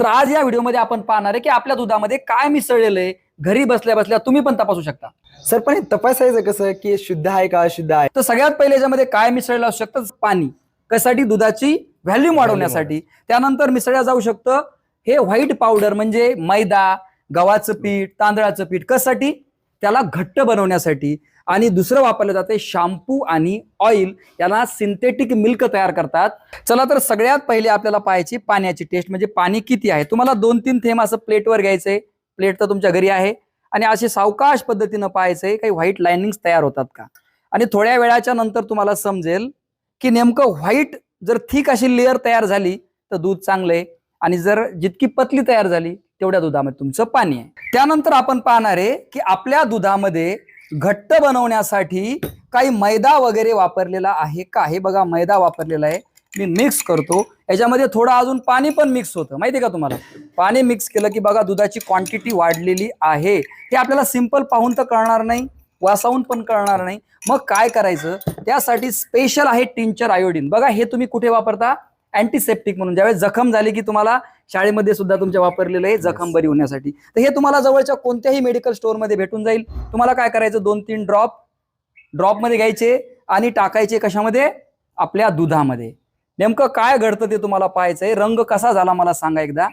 तर आज या व्हिडिओमध्ये आपण पाहणार आहे की आपल्या दुधामध्ये काय मिसळलेलं आहे. घरी बसल्या बसल्या तुम्ही पण तपासू शकता. सर पण हे तपासायचं कसं? की शुद्ध आहे का अशुद्ध आहे? तर सगळ्यात पहिले याच्यामध्ये काय मिसळलं असू शकतं पाणी. कशासाठी? दुधाची व्हॅल्यूम वाढवण्यासाठी. त्यानंतर मिसळल्या जाऊ शकतं हे व्हाईट पावडर म्हणजे मैदा गव्हाचं पीठ तांदळाचं पीठ. कशासाठी? त्याला घट्ट बनवण्यासाठी आणि दुसरं वापरलं जाते शॅम्पू आणि ऑइल याला सिंथेटिक मिल्क तयार करतात. चला तर सगळ्यात पहिले आपल्याला पाहायची पाण्याची टेस्ट म्हणजे पाणी किती आहे. तुम्हाला दोन तीन थेंब असं प्लेटवर घ्यायचंय. प्लेट तर तुमच्या घरी आहे. आणि असे सावकाश पद्धतीनं पाहायचंय काही व्हाईट लाइनिंग तयार होतात का? आणि थोड्या वेळाच्या नंतर तुम्हाला समजेल की नेमकं व्हाईट जर थिक अशी लेअर तयार झाली तर दूध चांगलं आहे आणि जर जितकी पतली तयार झाली तेवढ्या दुधामध्ये तुमचं पाणी आहे. त्यानंतर आपण पाहणार आहे की आपल्या दुधामध्ये घट्ट बनवण्यासाठी काही मैदा वगैरे वापरलेला आहे का? हे बघा मैदा वापरलेला आहे. मी मिक्स करतो. याच्यामध्ये थोडं अजून पाणी पण मिक्स होतं. माहिती का तुम्हाला? पाणी मिक्स केलं की बघा दुधाची क्वांटिटी वाढलेली आहे. हे आपल्याला सिंपल पाहून तर कळणार नाही. वासावून पण कळणार नाही. मग काय करायचं? त्यासाठी स्पेशल आहे टिंचर आयोडीन बघा हे तुम्ही कुठे वापरता? अँटीसेप्टिक म्हणून ज्यावेळेस जखम झाली की तुम्हाला शाळेमध्ये सुद्धा तुमच्या वापरलेलं आहे जखम बरी होण्यासाठी. तर हे तुम्हाला जवळच्या कोणत्याही मेडिकल स्टोअरमध्ये भेटून जाईल. तुम्हाला काय करायचं? दोन तीन ड्रॉप ड्रॉपमध्ये घ्यायचे आणि टाकायचे कशामध्ये? आपल्या दुधामध्ये. नेमकं काय घडतं ते तुम्हाला पाहायचंय. रंग कसा झाला मला सांगा एकदा.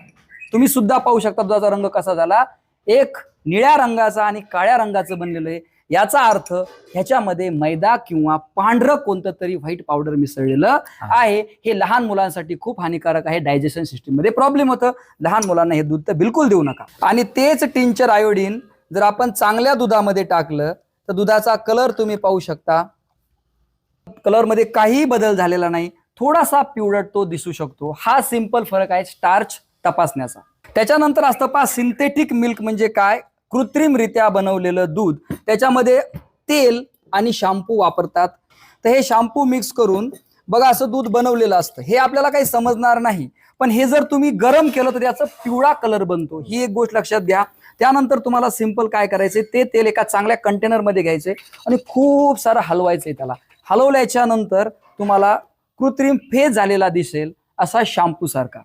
तुम्ही सुद्धा पाहू शकता दुधाचा रंग कसा झाला. एक निळ्या रंगाचा आणि काळ्या रंगाचं बनलेलं आहे. याचा अर्थ ह्याच्यामध्ये मैदा किंवा पांढरं कोणतं तरी व्हाईट पावडर मिसळलेलं आहे. हे लहान मुलांसाठी खूप हानिकारक आहे. डायजेशन सिस्टीममध्ये प्रॉब्लेम होतं. लहान मुलांना हे दूध तर बिलकुल देऊ नका. आणि तेच टिंचर आयोडीन जर आपण चांगल्या दुधामध्ये टाकलं तर दुधाचा कलर तुम्ही पाहू शकता. कलरमध्ये काहीही बदल झालेला नाही. थोडासा पिवळट तो दिसू शकतो. हा सिंपल फरक आहे स्टार्च तपासण्याचा. त्याच्यानंतर असतं पहा सिंथेटिक मिल्क म्हणजे काय? कृत्रिमरित्या बनवलेलं दूध त्याच्यामध्ये तेल आणि शॅम्पू वापरतात. तर हे शॅम्पू मिक्स करून बघा असं दूध बनवलेलं असतं. हे आपल्याला काही समजणार नाही. पण हे जर तुम्ही गरम केलं तर त्याचा पिवळा कलर बनतो. ही एक गोष्ट लक्षात घ्या. त्यानंतर तुम्हाला सिंपल काय करायचे ते तेल एका चांगल्या कंटेनरमध्ये घ्यायचे आणि खूप सारं हलवायचंय त्याला. हलवल्याच्या नंतर तुम्हाला कृत्रिम फेज झालेला दिसेल असा शॅम्पू सारखा.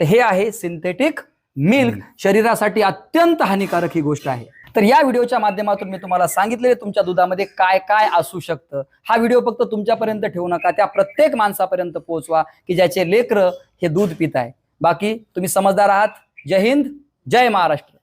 तर हे आहे सिंथेटिक मिल्क शरीरासाठी अत्यंत हानिकारक ही गोष्ट आहे. तर या व्हिडिओच्या माध्यमातून मी तुम्हाला सांगितले तुमच्या दुधामध्ये काय काय असू शकतं. हा व्हिडिओ फक्त तुमच्यापर्यंत ठेवू नका. त्या प्रत्येक माणसापर्यंत पोहोचवा की ज्याचे लेकर हे दूध पित आहे बाकी तुम्ही समजदार आहात. जय हिंद जय महाराष्ट्र.